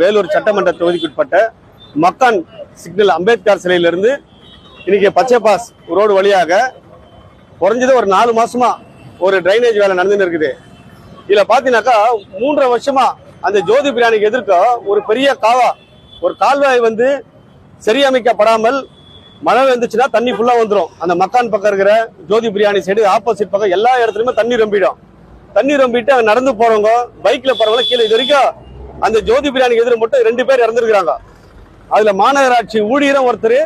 வேலூர் சட்டமன்ற தொகுதிக்குட்பட்ட மக்கான் சிக்னல் அம்பேத்கர் சிலையிலிருந்து இன்னைக்கு பச்சை பாஸ் ரோடு வழியாக குறைஞ்சது ஒரு நாலு மாசமா ஒரு டிரைனேஜ் வேலை நடந்துன்னு இருக்குது. இதுல பாத்தீங்கன்னாக்கா மூன்றரை வருஷமா அந்த ஜோதி பிரியாணிக்கு எதிர்க்க ஒரு பெரிய காவா ஒரு கால்வாய் வந்து சரியமைக்கப்படாமல் மழை வந்துச்சுன்னா தண்ணி ஃபுல்லா வந்துடும் அந்த மக்கான் பக்கம் இருக்கிற ஜோதி பிரியாணி சைடு ஆப்போசிட் பக்கம் எல்லா இடத்துலயுமே தண்ணி ரொம்பிடும். தண்ணி ரொம்பிட்டு அங்கே நடந்து போறவங்க பைக்ல போறவங்க கீழே இது வரைக்கும் அந்த ஜோதி பிரியாணிக்கு எதிர மட்டும் ரெண்டு பேர் இறந்துருக்காங்க அதுல மாநகராட்சி ஊழியரும் ஒருத்தர்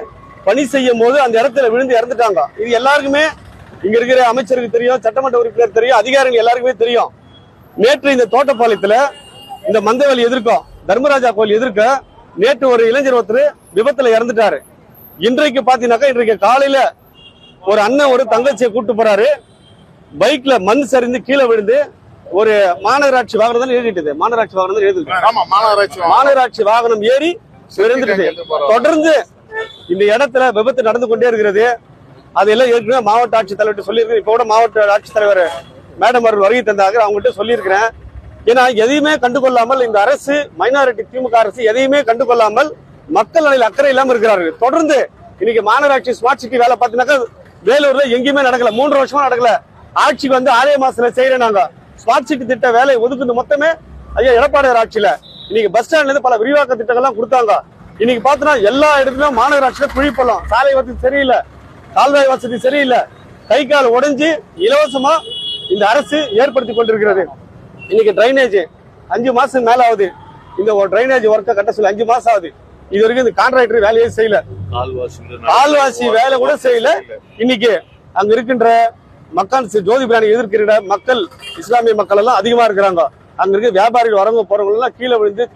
பணி செய்யும் போது அந்த இடத்துல விழுந்து இறந்துட்டாங்க. இது எல்லாருக்குமே இங்க இருக்கிற அமைச்சருக்கு தெரியும் சட்டமன்ற உறுப்பினர் தெரியும் அதிகாரிகள் எல்லாருக்குமே தெரியும். நேற்று இந்த தோட்டப்பாளையத்துல இந்த மந்தவெளி எதிர்க்கும் தர்மராஜா கோயில் எதிர்க்க நேற்று ஒரு இளைஞர் ஒருத்தர் விபத்துல இறந்துட்டாரு. இன்றைக்கு பாத்தீங்கன்னாக்கா இன்றைக்கு காலையில ஒரு அண்ணன் ஒரு தங்கச்சியை கூட்டு போறாரு. பைக்ல மண் சரிந்து கீழே விழுந்து ஒரு மாநகராட்சி வாகனம் தான் ஏறிட்டுது மாநகராட்சி வாகனம். தான் மாநகராட்சி வாகனம் ஏறி தொடர்ந்து இந்த இடத்துல விபத்து நடந்து கொண்டே இருக்கிறது. அதெல்லாம் ஏற்கனவே மாவட்ட ஆட்சித்தலைவர்கிட்ட சொல்லியிருக்கேன் இப்போ கூட மாவட்ட ஆட்சித்தலைவர் மேடம் அவர்கள் வருகை தந்தாங்க அவங்ககிட்ட சொல்லியிருக்கிறேன். ஏன்னா எதையுமே கண்டுகொள்ளாமல் இந்த அரசு மைனாரிட்டி திமுக அரசு எதையுமே கண்டுகொள்ளாமல் மக்கள் நலையில் அக்கறை இல்லாம இருக்கிறார்கள். தொடர்ந்து இன்னைக்கு மாநகராட்சி ஸ்மார்ட் சிட்டி வேலை பார்த்தீங்கன்னாக்கா வேலூர்ல எங்கேயுமே நடக்கல. மூன்று வருஷமா நடக்கல. ஆட்சிக்கு வந்து ஆலய மாசத்துல செய்யறேன் நாங்க. ஸ்மார்ட் சிட்டி திட்ட வேலை ஒதுக்குது மொத்தமே ஐயா எடப்பாடியார் ஆட்சியில. இன்னைக்கு பஸ் ஸ்டாண்ட்ல இருந்து பல விரிவாக்க திட்டங்கள்லாம் கொடுத்தாங்க. இன்னைக்கு பார்த்தோன்னா எல்லா இடத்துலயும் மாநகராட்சியில குழிப்பள்ளம் சாலை வசதி சரியில்லை. கால்வாய் வசதி சரியில்லை. கை கால் உடைஞ்சு இலவசமா இந்த அரசு ஏற்படுத்தி கொண்டிருக்கிறது. இன்னைக்கு டிரைனேஜ் அஞ்சு மாசம் மேல ஆகுது. இந்த ஒரு டிரைனேஜ் ஒர்க்கை கட்ட சொல்லி அஞ்சு மாசம் ஆகுது. இது வரைக்கும் இந்த கான்ட்ராக்டர் வேலையே செய்யல. கால்வாசி வேலை கூட செய்யல. இன்னைக்கு அங்க இருக்கின்ற மக்கான் சி- ஜோதி பிராணி எதிர்க்கிற மக்கள் இஸ்லாமிய மக்கள் எல்லாம் அதிகமா இருக்கிறாங்க. அங்க இருக்க வியாபாரிகள் வரவங்க போறவங்க எல்லாம் கீழே விழுந்து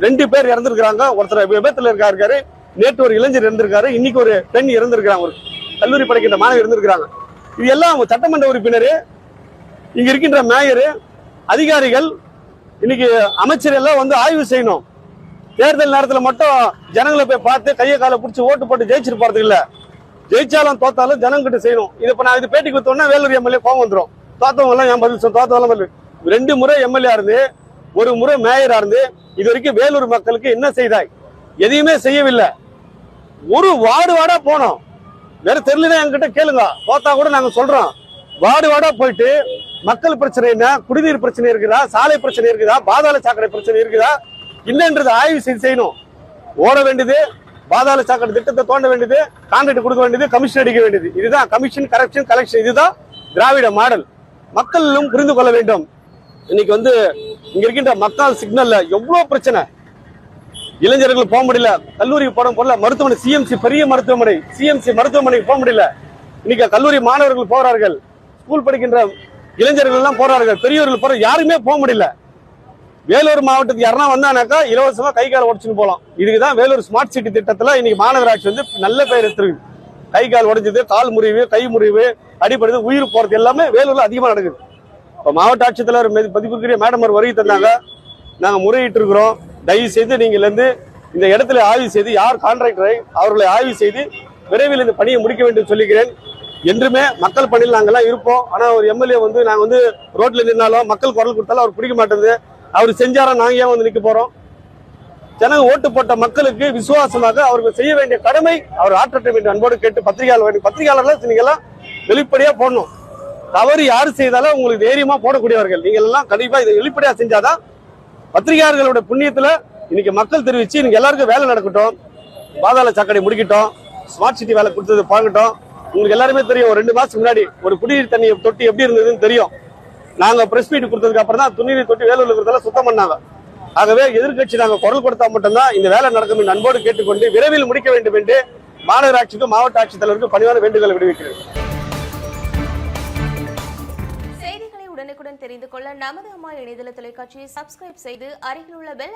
ரெண்டு பேர் இறந்திருக்கிறாங்க. ஒருத்தர் விபத்துல இருக்கா இருக்காரு நேற்று ஒரு இளைஞர் இருந்திருக்காரு இன்னைக்கு ஒரு பெண் இறந்திருக்கிறாங்க. ஒரு கல்லூரி படிக்கின்ற மாணவர் இருந்திருக்கிறாங்க இது எல்லாம் சட்டமன்ற உறுப்பினர் இங்க இருக்கின்ற மேயர் அதிகாரிகள் இன்னைக்கு அமைச்சர் எல்லாம் வந்து ஆய்வு செய்யணும். தேர்தல் நேரத்துல மட்டும் ஜனங்களை போய் பார்த்து கையை காலை பிடிச்சி ஓட்டு போட்டு ஜெயிச்சிட்டு போறது இல்ல. ஜெயிச்சாலும் தோத்தாலும் ஜனங்கிட்ட செய்யணும். இது இப்ப நான் இது பேட்டி கொடுத்தோன்னா வேலூர் எம்எல்ஏ கோவம் வந்துடும் தோத்தவங்க எல்லாம் என் பதில் சொல் தோத்தவங்க பதில் ரெண்டு முறை எம்எல்ஏ இருந்து ஒரு முறை மேயரா இருந்து இது வரைக்கும் வேலூர் மக்களுக்கு என்ன செய்தாய்? எதையுமே செய்யவில்லை. ஒரு வார்டு வார்டா போனோம். வேற தெரியலனா என்கிட்ட கேளுங்க. தோத்தா கூட நாங்க சொல்றோம். வார்டு வார்டா போயிட்டு மக்கள் பிரச்சனை என்ன? குடிநீர் பிரச்சனை இருக்குதா? சாலை பிரச்சனை இருக்குதா? பாதாள சாக்கடை பிரச்சனை இருக்குதா? என்னன்றது ஆய்வு செய்து செய்யணும். ஓட வேண்டியது பாதாள சாக்கடை திட்டத்தை தோண்ட வேண்டியது கான்ட்ராக்ட் கொடுக்க வேண்டியது கமிஷன் அடிக்க வேண்டியது. இதுதான் கமிஷன் கரெக்ஷன் கலெக்ஷன் இதுதான் திராவிட மாடல். மக்களும் புரிந்து கொள்ள வேண்டும். இன்னைக்கு வந்து இங்க இருக்கின்ற மக்கள் சிக்னல்ல எவ்வளவு பிரச்சனை? இளைஞர்கள் போக முடியல கல்லூரிக்கு போட முடியல மருத்துவமனை சிஎம்சி பெரிய மருத்துவமனை சிஎம்சி மருத்துவமனைக்கு போக முடியல. இன்னைக்கு கல்லூரி மாணவர்கள் போறார்கள் ஸ்கூல் படிக்கின்ற இளைஞர்கள் எல்லாம் போறார்கள் பெரியவர்கள் போற யாருமே போக முடியல. வேலூர் மாவட்டத்துக்கு யாரா வந்தானாக்கா இலவசமா கை கால் உடச்சுன்னு போலாம். இதுக்குதான் வேலூர் ஸ்மார்ட் சிட்டி திட்டத்துல இன்னைக்கு மாநகராட்சி வந்து நல்ல பேர் எடுத்துருக்கு. கை கால் உடைஞ்சது கால் முறிவு கை முறிவு அடிப்படுது உயிர் போறது எல்லாமே வேலூர்ல அதிகமா நடக்குது. இப்ப மாவட்ட ஆட்சித்தலைவர் மீது பதிப்புக்குரிய மேடம் அவர் வருகை தந்தாங்க. நாங்க முறையிட்டு இருக்கிறோம். தயவு செய்து நீங்கள் இருந்து இந்த இடத்துல ஆய்வு செய்து யார் கான்ட்ராக்டரை அவர்களை ஆய்வு செய்து விரைவில் இந்த பணியை முடிக்க வேண்டும் சொல்லிக்கிறேன். என்றுமே மக்கள் பணியில் நாங்கள்லாம் இருப்போம். ஆனால் ஒரு எம்எல்ஏ வந்து நாங்கள் வந்து ரோட்டில் நின்னாலும் மக்கள் குரல் கொடுத்தாலும் அவர் பிடிக்க மாட்டேங்குது. அவர் செஞ்சாரா? நாங்க ஏன் வந்து நிற்க போறோம்? ஜனங்க ஓட்டு போட்ட மக்களுக்கு விசுவாசமாக அவர்கள் செய்ய வேண்டிய கடமை அவர் ஆற்றட்ட வேண்டிய அன்போடு கேட்டு பத்திரிகையாளர் வேண்டும் பத்திரிகையாளர்லாம் எல்லாம் வெளிப்படையா போடணும். தவறு யார் செய்தாலும் உங்களுக்கு தைரியமா போடக்கூடியவர்கள். நீங்கள் எல்லாம் கண்டிப்பா இதை வெளிப்படையா செஞ்சாதான் பத்திரிகையாளர்களோட புண்ணியத்துல இன்னைக்கு மக்கள் தெரிவிச்சு இன்னைக்கு எல்லாருக்கும் வேலை நடக்கட்டும். பாதாள சாக்கடை முடிக்கட்டும். ஸ்மார்ட் சிட்டி வேலை கொடுத்தது பாங்கட்டும் உங்களுக்கு எல்லாருமே தெரியும் ஒரு ரெண்டு மாதத்துக்கு முன்னாடி ஒரு குடிநீர் தண்ணி தொட்டி எப்படி இருந்ததுன்னு தெரியும். நாங்க பிரஸ் மீட் கொடுத்ததுக்கு அப்புறம் தான் துணிநீர் தொட்டி வேலூர்ல இருக்கிறதால சுத்தம் பண்ணாங்க. ஆகவே எதிர்க்கட்சி நாங்க குரல் கொடுத்தா மட்டும்தான் இந்த வேலை நடக்கும் என்று அன்போடு கேட்டுக்கொண்டு விரைவில் முடிக்க வேண்டும் என்று மாநகராட்சிக்கும் மாவட்ட ஆட்சித்தலைவருக்கும் பணிவான வேண்டுகோளை விடுவிக்கிறேன். செய்திகளை உடனுக்குடன் தெரிந்து கொள்ள நமது அம்மா இணையதள தொலைக்காட்சியை சப்ஸ்கிரைப் செய்து அருகில் உள்ள பெல்